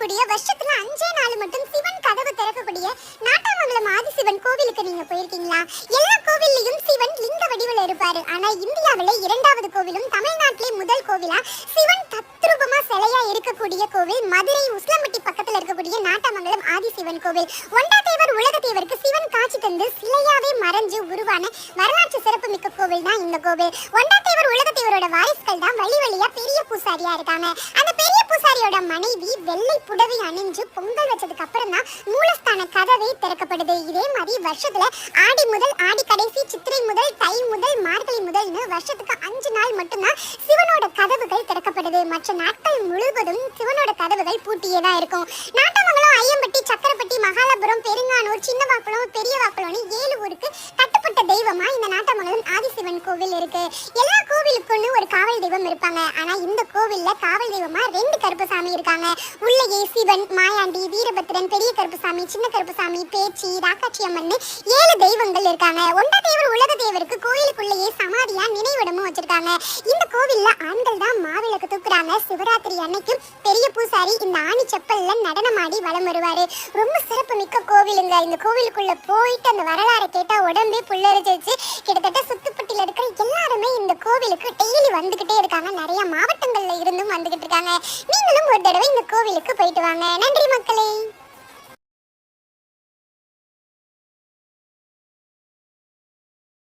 இருக்கக்கூடிய வருஷத்துல அஞ்சே நாள் மட்டும் சிவன் கதவு திறக்கக்கூடிய நாட்டாமங்கலம் ஆதிசிவன் கோவிலுக்கு நீங்க போயிருக்கீங்களா? எல்லா கோவில்லையும் சிவன் லிங்க வடிவில் இருப்பாரு. ஆனா இந்தியாவிலே இரண்டாவது கோவிலும் தமிழ்நாட்டிலே முதல் கோவிலா சிவன் தத்ரூபமா சிலையா இருக்கக்கூடிய கோவில் மதுரை உஸ்லம்பட்டி பக்கத்துல இருக்கக்கூடிய நாட்டாமங்கலம் ஆதிசிவன் கோவில். ஒண்டா ஒண்டாதேவர் உலகத்தேவருக்கு சிவன் காட்சி தந்து சிலையாவே மறைஞ்சு உருவான வரலாற்று சிறப்பு மிக்க கோவில் தான் இந்த கோவில். ஒண்டா ஒண்டாதேவர் உலகத்தேவரோட வாரிசுகள் தான் வழி வழியா பூசாரியா இருக்காங்க அந்த பெரிய பூசாரியோட மனைவி வெள்ளை புடவை அணிஞ்சு பொங்கல் வச்சதுக்கு அப்புறம் தான் மூலஸ்தான கதவை திறக்கப்படுது. இதே மாதிரி வருஷத்துல ஆடி முதல் ஆடி கடைசி சித்திரை முதல் தை முதல் மார்கழி முதல்னு வருஷத்துக்கு அஞ்சு நாள் மட்டும்தான் சிவனோட கதவுகள் திறக்கப்படுது. மற்ற நாட்கள் முழுவதும் சிவனோட கதவுகள் பூட்டியே தான் இருக்கும். நாட்டமங்கலம் ஐயம்பட்டி சக்கரப்பட்டி மகாலபுரம் பெருங்கானூர் சின்னவாக்குளம் பெரியவாக்குளம்னு ஏழு ஊருக்கு கட்டுப்பட்ட தெய்வமா இந்த நாட்டமங்கலம் ஆதிசிவன் கோவில் இருக்கு. எல்லா காவல் தெய்வம் இருப்பாங்க. ஆனா இந்த கோவில்ல காவல் தெய்வமா ரெண்டு கருப்பசாமி இருக்காங்க. உள்ளேயே சிவன் மாயாண்டி வீரபத்திரன் பெரிய கருப்பசாமி சின்ன கருப்பசாமி பேச்சி ராக்காட்சி அம்மன் ஏழு தெய்வங்கள் இருக்காங்க. ஒண்டா தேவர் உலக தேவருக்கு கோயிலுக்குள்ளேயே சமாதியா நினைவிடமும் வச்சிருக்காங்க. இந்த கோவில்ல ஆண்கள் தான் மாவிளக்கு தூக்குறாங்க. சிவராத்திரி அன்னைக்கு பெரிய பூசாரி இந்த ஆணி செப்பல்ல நடனமாடி வலம் வருவாரு. ரொம்ப சிறப்பு மிக்க கோவிலுங்க. இந்த கோவிலுக்குள்ள போயிட்டு அந்த வரலாறை கேட்டா உடம்பே புல்லரிச்சிருச்சு. கிட்ட கோவிலுக்கு டெய்லி வந்துகிட்டே இருக்காங்க. நிறைய மாவட்டங்கள்ல இருந்தும் வந்துகிட்டு இருக்காங்க. நீங்களும் ஒரு தடவை இந்த கோவிலுக்கு போயிட்டு வாங்க. நன்றி மக்களே.